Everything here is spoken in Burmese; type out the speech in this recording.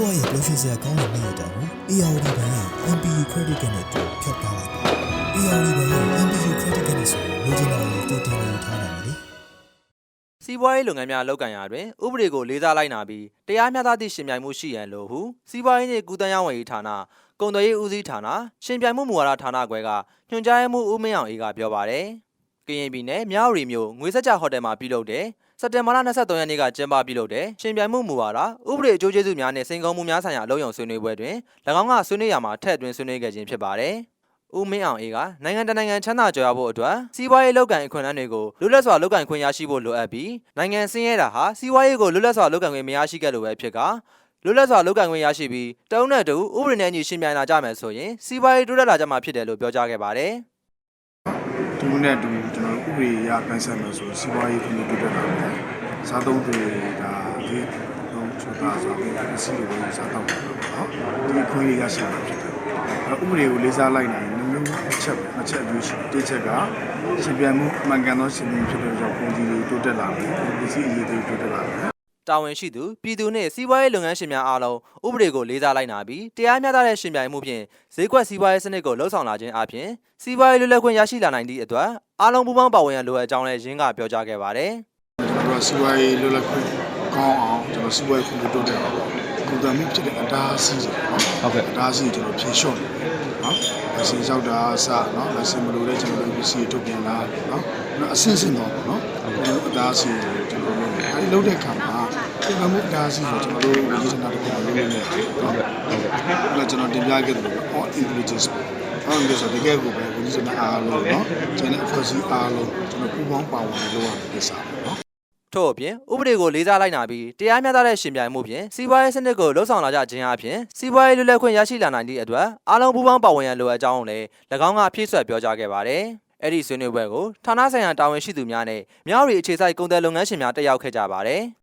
စရာကောင်းတဲ့နေ့ရက်တောင်ကို ARD ဘဏ်ရဲ့ MPU Credit Card နဲ့တူဖြတ်ထားလိုက်ပါ ARD ဘဏ်ရဲ့ MPU Credit Card နဲ့ဆိုလိုချင်တာကိုတူတင်နေထားနိုင်တယ်လေစီးပွားရေးလုပ်ငန်းများလုပ်ကင်ရာတွင်ဥပဒေကိုလေးစားလိုက်နာပြီးတရားမျှတသည့်ရှင်ပြိုင်မှုရှိရန်လိုဟုစီးပွားရေးနှင့်ကုသရေးဝန်ကြီးဌာနကုန်သွယ်ရေးဦးစီးဌာနရှင်ပြိုင်မှုမူဝါဒဌာနခွဲကညွှန်ကြားရေးမှူးဦးမင်းအောင်အေးကပြောပါတယ်။ကရင်ပြည်နယ်မြောက်ရီမြို့ငွေစက်ကြဟိုတယ်မှာပြုလုပ်တဲ့ စက်တင်ဘာလ23ရက်နေ့ကကျင်းပပြုလုပ်တဲ့ရှင်ပြိုင်မှုမူဝါဒဥပဒေအကျိုးကျေးဇူးများနှင့်စိန်ခေါ်မှုများဆိုင်ရာအလုံးစုံဆွေးနွေးပွဲတွင်၎င်းကဆွေးနွေးရမှာထည့်သွင်းဆွေးနွေးခဲ့ခြင်းဖြစ်ပါတယ်။ဦးမင်းအောင်အေးကနိုင်ငံတကာနိုင်ငံချမ်းသာကြွယ်ဝဖို့အတွက်စီးပွားရေးလုပ်ကင်အခွင့်အလမ်းတွေကိုလွတ်လပ်စွာလုပ်ကင်ခွင့်ရရှိဖို့လိုအပ်ပြီးနိုင်ငံဆင်းရဲတာဟာစီးပွားရေးကိုလွတ်လပ်စွာလုပ်ကင်ခွင့်မရရှိခဲ့လို့ပဲဖြစ်ကလွတ်လပ်စွာလုပ်ကင်ခွင့်ရရှိပြီးတအုပ်နဲ့တူဥပဒေနဲ့အညီရှင်းပြလာကြမယ်ဆိုရင်စီးပွားရေးတိုးတက်လာကြမှာဖြစ်တယ်လို့ပြောကြားခဲ့ပါတယ် ဒီနဲ့တူကျွန်တော်တို့ဥပဒေရပြန်ဆက်လို့ဆိုစီးပွားရေးကိုတိုးတက်လာတယ်။စားသုံးတွေဒါဒီတော့ချောတာဆိုပြီးအစီအစဉ်ကိုစားတော့တယ်နော်။ဒီခွင့်ရရရှိတာဖြစ်တယ်။အဲဥပဒေကိုလေးစားလိုက်နိုင်ရင်မျိုးအချက်အချက်အကျိုးရှိတစ်ချက်ကရှင်ပြန်မှုမှန်ကန်သောရှင်ပြန်ဖြစ်တဲ့ကြောင့်ပုံကြီးတွေတိုးတက်လာတယ်။ဒီစီအရေးတွေတိုးတက်လာတယ် တာဝန်ရှိသူပြည်သူနှင့်စီးပွားရေးလုပ်ငန်းရှင်များအားလုံးဥပဒေကိုလေးစားလိုက်နာပြီးတရားမျှတတဲ့ရှင်ပြိုင်မှုဖြင့်ဈေးကွက်စီးပွားရေးစနစ်ကိုလှုပ်ဆောင်လာခြင်းအပြင်စီးပွားရေးလွတ်လပ်ခွင့်ရရှိလာနိုင်သည့်အတွက်အားလုံးပူးပေါင်းပါဝင်ရန်လိုအပ်ကြောင်းလည်းရင်းကပြောကြားခဲ့ပါတယ်ကျွန်တော်တို့စီးပွားရေးလွတ်လပ်ခွင့်ကောင်းအောင်ကျွန်တော်စီးပွားရေးခွင့်တိုးတက်အောင်ကုသမှုဖြစ်တဲ့အတားအဆီးတွေနော်ဟုတ်ကဲ့အတားအဆီးကျွန်တော်ဖြေလျှော့နေတယ်နော်လက်စင်ရောက်တာအစနော်လက်စင်မလို့တဲ့ကျွန်တော်တို့ပစ္စည်းထုတ်ပြန်လာနော်နောက်အဆင့်ဆင့်တော့ပေါ့နော် အတားအဆီးတွေကျွန်တော်တို့အဲဒီလုပ်တဲ့အခါမှာကုသမှုအတားအဆီးကိုကျွန်တော်တို့ဝိဇ္ဇနာတစ်ခုလုပ်နေတယ်နော်ဟုတ်ကဲ့ဟုတ်ကဲ့ကျွန်တော်တင်ပြခဲ့တယ်လို့ all intelligence ဟုတ်တယ်ဆိုတကယ်ကိုပဲဝိဇ္ဇနာအားလုံးနော်ကျွန်တော်အဖွဲ့အစည်းအားလုံးကျွန်တော်ပူးပေါင်းပါဝင်လုပ်ရမယ့်ကိစ္စပေါ့နော်ထို့အပြင်ဥပဒေကိုလေးစားလိုက်နာပြီးတရားမျှတတဲ့ရှင်ပြိုင်မှုဖြင့်စီးပွားရေးစနစ်ကိုလှုပ်ဆောင်လာကြခြင်းအပြင်စီးပွားရေးလွတ်လပ်ခွင့်ရရှိလာနိုင်သည့်အတွက်အားလုံးပူးပေါင်းပါဝင်ရန်လိုအပ်ကြောင်းကိုလည်း၎င်းကဖြည့်ဆွတ်ပြောကြားခဲ့ပါတယ်။ အဲ့ဒီဆွေးနွေးပွဲကိုဌာနဆိုင်ရာတာဝန်ရှိသူများနဲ့မြောက်ရီအခြေစိုက်ကုန်တယ်လုပ်ငန်းရှင်များတက်ရောက်ခဲ့ကြပါတယ်။